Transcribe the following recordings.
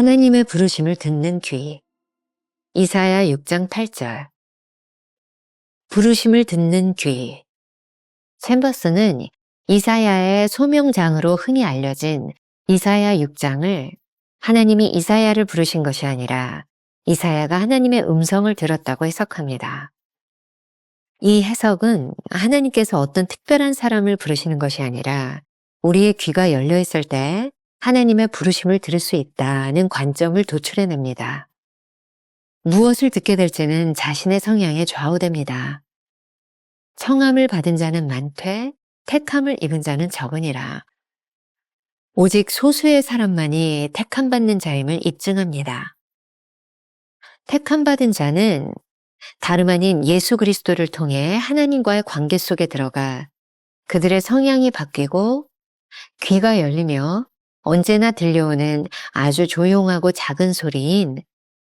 하나님의 부르심을 듣는 귀. 이사야 6장 8절. 부르심을 듣는 귀. 챔버스는 이사야의 소명장으로 흔히 알려진 이사야 6장을 하나님이 이사야를 부르신 것이 아니라 이사야가 하나님의 음성을 들었다고 해석합니다. 이 해석은 하나님께서 어떤 특별한 사람을 부르시는 것이 아니라 우리의 귀가 열려 있을 때 하나님의 부르심을 들을 수 있다는 관점을 도출해냅니다. 무엇을 듣게 될지는 자신의 성향에 좌우됩니다. 청함을 받은 자는 많되 택함을 입은 자는 적으니라. 오직 소수의 사람만이 택함 받는 자임을 입증합니다. 택함 받은 자는 다름 아닌 예수 그리스도를 통해 하나님과의 관계 속에 들어가 그들의 성향이 바뀌고 귀가 열리며 언제나 들려오는 아주 조용하고 작은 소리인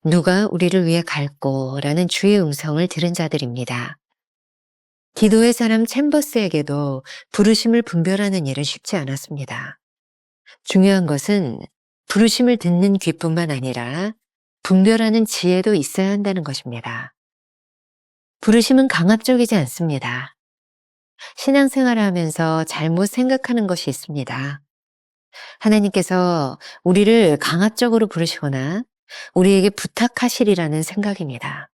누가 우리를 위해 갈꼬라는 주의 음성을 들은 자들입니다. 기도의 사람 챔버스에게도 부르심을 분별하는 일은 쉽지 않았습니다. 중요한 것은 부르심을 듣는 귀뿐만 아니라 분별하는 지혜도 있어야 한다는 것입니다. 부르심은 강압적이지 않습니다. 신앙생활을 하면서 잘못 생각하는 것이 있습니다. 하나님께서 우리를 강압적으로 부르시거나 우리에게 부탁하시리라는 생각입니다.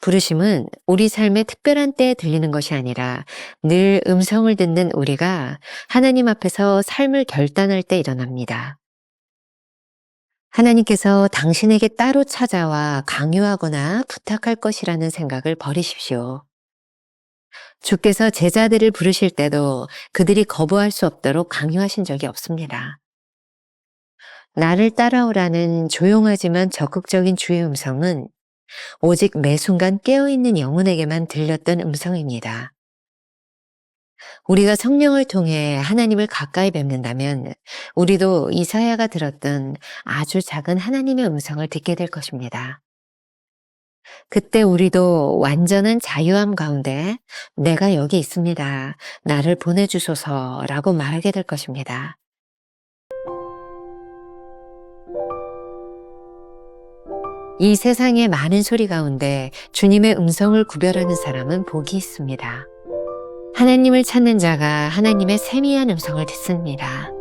부르심은 우리 삶의 특별한 때에 들리는 것이 아니라 늘 음성을 듣는 우리가 하나님 앞에서 삶을 결단할 때 일어납니다. 하나님께서 당신에게 따로 찾아와 강요하거나 부탁할 것이라는 생각을 버리십시오. 주께서 제자들을 부르실 때도 그들이 거부할 수 없도록 강요하신 적이 없습니다. 나를 따라오라는 조용하지만 적극적인 주의 음성은 오직 매 순간 깨어있는 영혼에게만 들렸던 음성입니다. 우리가 성령을 통해 하나님을 가까이 뵙는다면 우리도 이사야가 들었던 아주 작은 하나님의 음성을 듣게 될 것입니다. 그때 우리도 완전한 자유함 가운데 내가 여기 있습니다. 나를 보내주소서 라고 말하게 될 것입니다. 이 세상의 많은 소리 가운데 주님의 음성을 구별하는 사람은 복이 있습니다. 하나님을 찾는 자가 하나님의 세미한 음성을 듣습니다.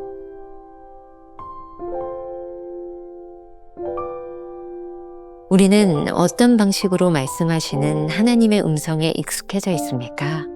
우리는 어떤 방식으로 말씀하시는 하나님의 음성에 익숙해져 있습니까?